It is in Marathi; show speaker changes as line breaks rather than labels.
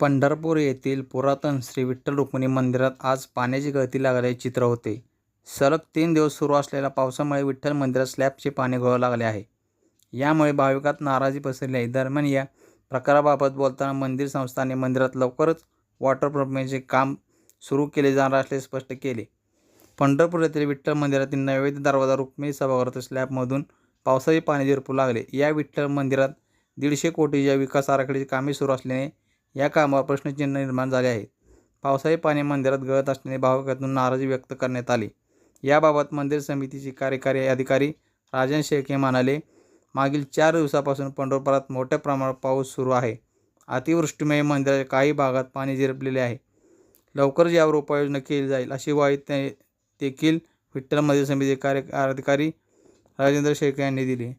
पंढरपूर येथील पुरातन श्री विठ्ठल रुक्मिणी मंदिरात आज पाण्याची गळती लागल्याचे चित्र होते. सलग तीन दिवस सुरू असलेल्या पावसामुळे विठ्ठल मंदिरात स्लॅबचे पाणी गळू लागले आहे. यामुळे भाविकांत नाराजी पसरली आहे. दरम्यान या प्रकाराबाबत बोलताना मंदिर संस्थाने मंदिरात लवकरच वॉटर पंपिंगचे काम सुरू केले जाणार असल्याचे स्पष्ट केले. पंढरपूर येथील विठ्ठल मंदिरातील नैवेद्य दरवाजा रुक्मिणी सभागृहात स्लॅबमधून पावसाचे पाणी झिरपू लागले. या विठ्ठल मंदिरात दीडशे कोटीच्या विकास आराखड्याची कामे सुरू असल्याने या कामावर प्रश्नचिन्ह निर्माण झाले आहे. पावसाळी पाणी मंदिरात गळत असल्याने भाविकातून नाराजी व्यक्त करण्यात आली. याबाबत मंदिर समितीचे कार्यकारी अधिकारी राजन शेळके म्हणाले, मागील चार दिवसापासून पंढरपुरात मोठ्या प्रमाणात पाऊस सुरू आहे. अतिवृष्टीमुळे मंदिराच्या काही भागात पाणी झिरपलेले आहे. लवकरच यावर उपाययोजना केली जाईल, अशी ग्वाही देखील विठ्ठल मंदिर समितीचे कार्य अधिकारी राजेंद्र शेळके यांनी दिली.